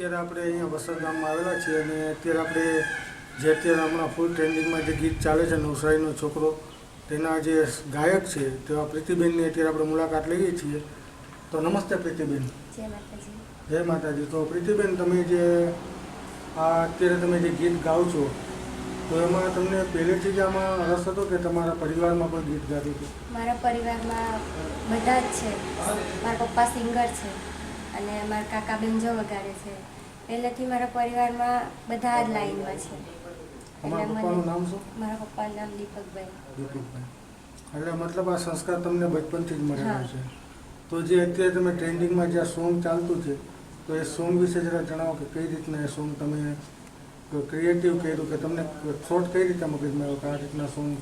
અત્યારે આપણે અહીંયા વસર ગામમાં આવેલા છીએ અને અત્યારે આપણે જે અત્યારે હમણાં ફૂલ ટ્રેન્ડિંગમાં જે ગીત ચાલે છે નવસારીનો છોકરો તેના જે ગાયક છે તેવા પ્રીતિબેનની અત્યારે આપણે મુલાકાત લઈએ છીએ. તો નમસ્તે પ્રીતિબેન. જય માતાજી. જય માતાજી. તો પ્રીતિબેન તમે જે આ અત્યારે તમે જે ગીત ગાઓ છો તો એમાં તમને પહેલેથી જ આમાં રસ હતો કે તમારા પરિવારમાં પણ ગીત ગાતું હતું? મારા પરિવારમાં બધા જ છે. મારા પપ્પા સિંગર છે. અને મારા કાકા બેનજો વગાડે છે. પહેલેથી મારા પરિવારમાં બધા જ લાઈનમાં છે. એટલે પપ્પાનું નામ શું? મારા પપ્પાનું નામ દીપકભાઈ. દીપકભાઈ. એટલે મતલબ આ સંસ્કાર તમને બચપનથી જ મળેલા. છે. તો જે અત્યારે તમે ટ્રેન્ડિંગમાં જે સોંગ ચાલતું છે તો એ સોંગ વિશે જરા જણાવો કે કઈ રીતના એ સોંગ તમે ક્રિએટિવ કર્યું કે તમને થોટ કઈ રીતે મગજમાં આવ્યો કે આ રીતના સોંગ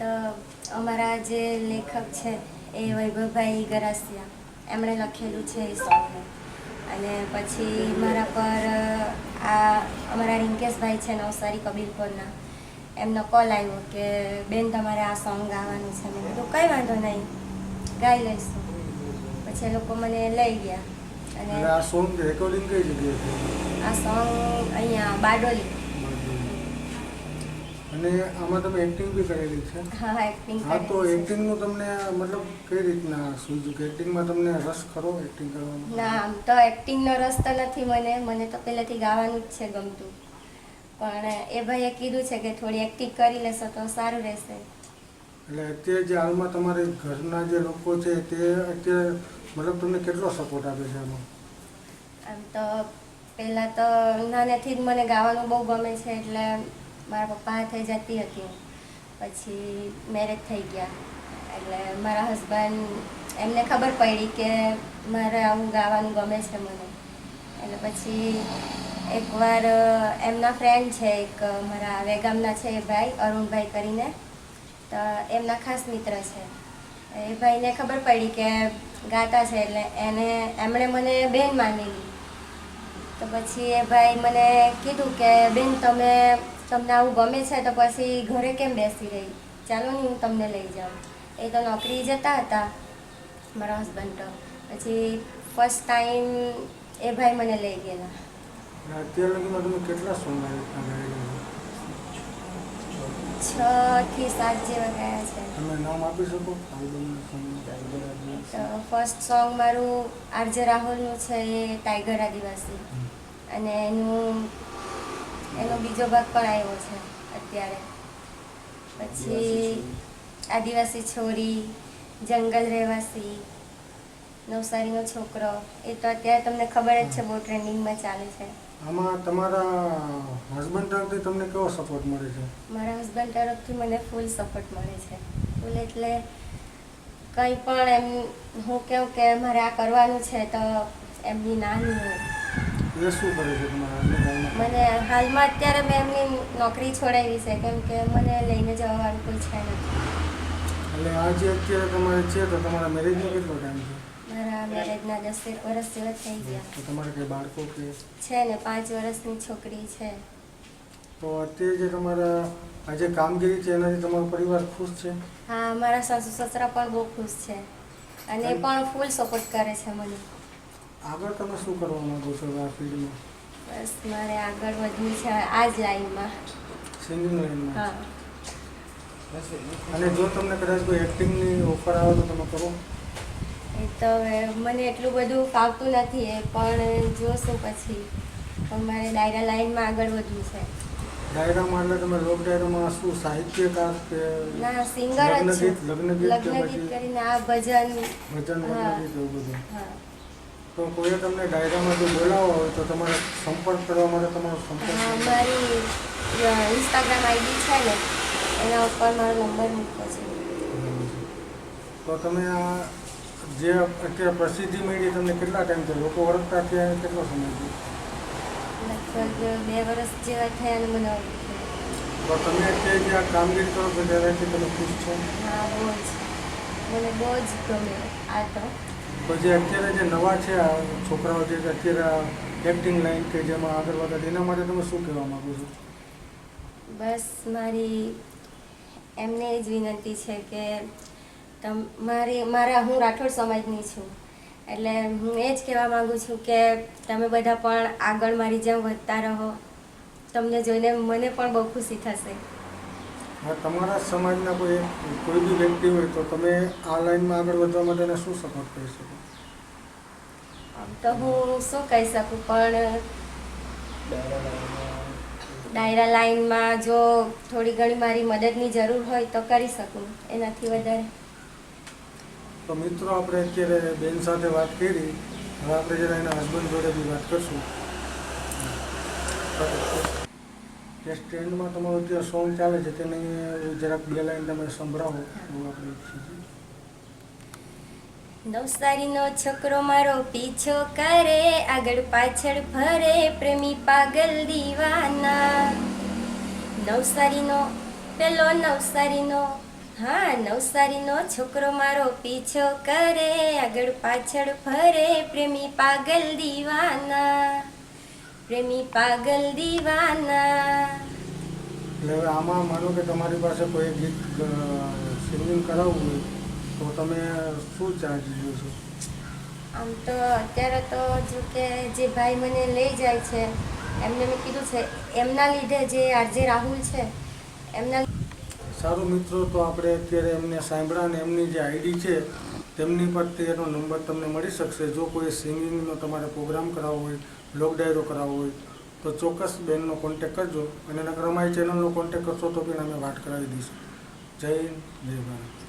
તો અમારા જે લેખક છે એ વૈભવભાઈ ગરાસિયા. એમણે લખેલું છે એ સોંગ અને પછી મારા પર આ અમારા રિંકેશભાઈ છે નવસારી કબીરપુરના એમનો કોલ આવ્યો કે બેન તમારે આ સોંગ ગાવાનું છે. મેં કીધું કંઈ વાંધો નહીં ગાઈ લઈશું. પછી એ લોકો મને લઈ ગયા. અને આ સોંગ રેકોર્ડિંગ કઈ જગ્યાએ આ સોંગ અહીંયા બારડોલી. અને આમાં તમે એક્ટિંગ બી કરેલી છે. હા એક્ટિંગ હા તો એક્ટિંગનું તમને મતલબ કઈ રીતના સૂઝ્યું કે એક્ટિંગમાં તમને રસ ખરો એક્ટિંગ કરવાનો? ના આમ તો એક્ટિંગનો રસ તો નથી મને. મને તો પહેલેથી ગાવાનું જ છે ગમતું. પણ એ ભાઈએ કીધું છે કે થોડી એક્ટિંગ કરી લેશો તો સારું રહેશે. એટલે અત્યારે જે હાલમાં તમારે ઘરના જે લોકો છે તે અત્યારે મતલબ તમને કેટલો સપોર્ટ આપે છે આમાં આમ તો પહેલાં તો નાનેથી જ મને ગાવાનું બહુ ગમે છે એટલે મારા પપ્પા હાથે જતી હતી. પછી મેરેજ થઈ ગયા. એટલે મારા હસબન્ડ એમને ખબર પડી કે મારે આવું ગાવાનું ગમે છે મને. એટલે પછી એકવાર એમના ફ્રેન્ડ છે એક મારા વેગામના છે એ ભાઈ, અરુણભાઈ કરીને. તો એમના ખાસ મિત્ર છે. એ ભાઈને ખબર પડી કે ગાતા છે એટલે એને, એમણે મને બેન માનેલી. તો પછી એ ભાઈ મને કીધું કે, બેન, તમે તમને આવું ગમે છે તો પછી ઘરે કેમ બેસી રહી? ચાલો ને હું તમને લઈ જાઉં. એ તો નોકરી જતા હતા મારા હસબન્ડ તો. પછી ફર્સ્ટ ટાઈમ એ ભાઈ મને લઈ ગયેલા. અત્યાર લગીમાં તમે કેટલા છે થી સાત જેવા ગયા છે. તમે નામ આપી શકો? તો ફર્સ્ટ સોંગ મારું આરજે રાહુલનું છે એ ટાઈગર આદિવાસી. અને એનું એનો બીજો ભાગ પણ આવ્યો છે અત્યારે. પછી આદિવાસી છોરી. જંગલ રહેવાસી નવસારીનો છોકરો એ તો અત્યારે તમને ખબર જ છે બહુ ટ્રેન્ડિંગમાં ચાલે છે. આમાં તમારા હસબન્ડ તરફથી તમને કેવો સપોર્ટ મળે છે? મારા હસબન્ડ તરફથી મને ફૂલ સપોર્ટ મળે છે. ફૂલ એટલે કંઈ પણ એમ હું કહું કે મારે આ કરવાનું છે તો એમની ના નહીં હોય. એ શું કરે છે તમારા મને હાલમાં અત્યારે મેં એમની નોકરી છોડાવી છે કેમ કે મને લઈને જવાનું કોઈ છે નથી. એટલે આ જે અત્યારે તમારે છે તો તમારા મેરેજનો કેટલો ટાઈમ છે? મારા મેરેજના દસેક વર્ષ જેવા થઈ ગયા. તો તમારે કઈ બાળકો કે? છે ને પાંચ વર્ષની છોકરી છે. તો અત્યારે જે તમારા આ જે કામગીરી છે એનાથી તમારો પરિવાર ખુશ છે? હા મારા સાસુ સસરા પણ બહુ ખુશ છે. અને એ પણ ફૂલ સપોર્ટ કરે છે મને. આગળ તમે શું કરવા માંગો છો આ ફિલ્ડમાં બસ મારે આગળ વધવું છે આ જ લાઈનમાં. સિંગિંગ લાઈનમાં? હા. અને જો તમને કદાચ કોઈ એક્ટિંગની ઓફર આવે તો તમે કરો. એ તો હવે મને એટલું બધું ફાવતું નથી એ પણ જોશું પછી. પણ મારે ડાયરા લાઈનમાં આગળ વધવું છે. ડાયરામાં એટલે તમે લોક ડાયરામાં શું સાહિત્યકાર કે ના સિંગર જ લગ્ન છું. ગીત લગ્ન ગીત કે લગ્ન ગીત પછી કરીને આ ભજન ભજન લગ્ન ગીત એવું બધું? હા. તો કોઈએ તમને ડાયરામાં જો બોલાવો હોય તો તમારે સંપર્ક કરવા માટે તમારો સંપર્ક મારી ઇન્સ્ટાગ્રામ આઈડી છે ને એના ઉપર મારો નંબર મૂક્યો છે. તો તમે આ જે અત્યારે પ્રસિદ્ધિ મળી તમને કેટલા ટાઈમ થયો? લોકો ઓળખતા ત્યાં કેટલો સમય થયો? લગભગ બે વર્ષ જેવા થયા અને મને તો તમે અત્યારે જે આ કામગીરી કરો છો તેનાથી તમે ખુશ છો? હા બહુ જ. મને બહુ જ ગમે આ તો. તો જે અત્યારે જે નવા છે આ છોકરાઓ જે અત્યારે એક્ટિંગ લાઈન કે જેમાં આગળ વધે, એના માટે તમે શું કહેવા માંગો છો? બસ મારી, એમને જ વિનંતી છે કે તમ, મારી, મારા, હું રાઠોડ સમાજની છું. એટલે હું એ જ કહેવા માગું છું કે તમે બધા પણ આગળ મારી જેમ વધતા રહો. તમને જોઈને મને પણ બહુ ખુશી થશે. હા તમારા સમાજના કોઈ કોઈ બી વ્યક્તિ હોય તો તમે આ લાઈનમાં આગળ વધવા માટે શું સપોર્ટ કરી શકો? આમ તો હું શું કહી શકું પણ ડાયરા લાઈનમાં જો થોડી ઘણી મારી મદદની જરૂર હોય તો કરી શકું એનાથી વધારે. તો મિત્રો આપણે અત્યારે બેન સાથે વાત કરી હવે આપણે જરા એના હસબન્ડ જોડે બી વાત કરશું. જે સ્ટેન્ડમાં તમારું જે સોંગ ચાલે છે, તેને જરાક બે લાઈન તમે સંભળાવો. એવું આપણે નવસારીનો છોકરો મારો પીછો કરે, આગળ પાછળ ફરે પ્રેમી પાગલ દીવાના. નવસારીનો, પેલો નવસારીનો, હા, નવસારીનો છોકરો મારો પીછો કરે, આગળ પાછળ ફરે પ્રેમી પાગલ દીવાના. પ્રેમી પાગલ દીવાના. એટલે હવે આમાં માનો કે તમારી પાસે કોઈ ગીત સિંગિંગ કરાવવું હોય તો તમે શું ચાર્જ લ્યો છો? આમ તો અત્યારે તો જો કે જે ભાઈ મને લઈ જાય છે એમને મેં કીધું છે એમના લીધે જે આરજે રાહુલ છે એમના સારું મિત્રો તો આપણે અત્યારે એમને સાંભળા અને એમની જે આઈડી છે તેમની પરથી એનો નંબર તમને મળી શકશે. જો કોઈ સિંગિંગનો તમારે પ્રોગ્રામ કરાવવો હોય બ્લોગ ડાયરો કરાવવો હોય તો ચોક્કસ બેનનો કોન્ટેક કરજો અને નકર અમારી ચેનલનો કોન્ટેક કરશો તો પણ અમે વાત કરાવી દઈશું. જય હિન્દ, જય ભારત.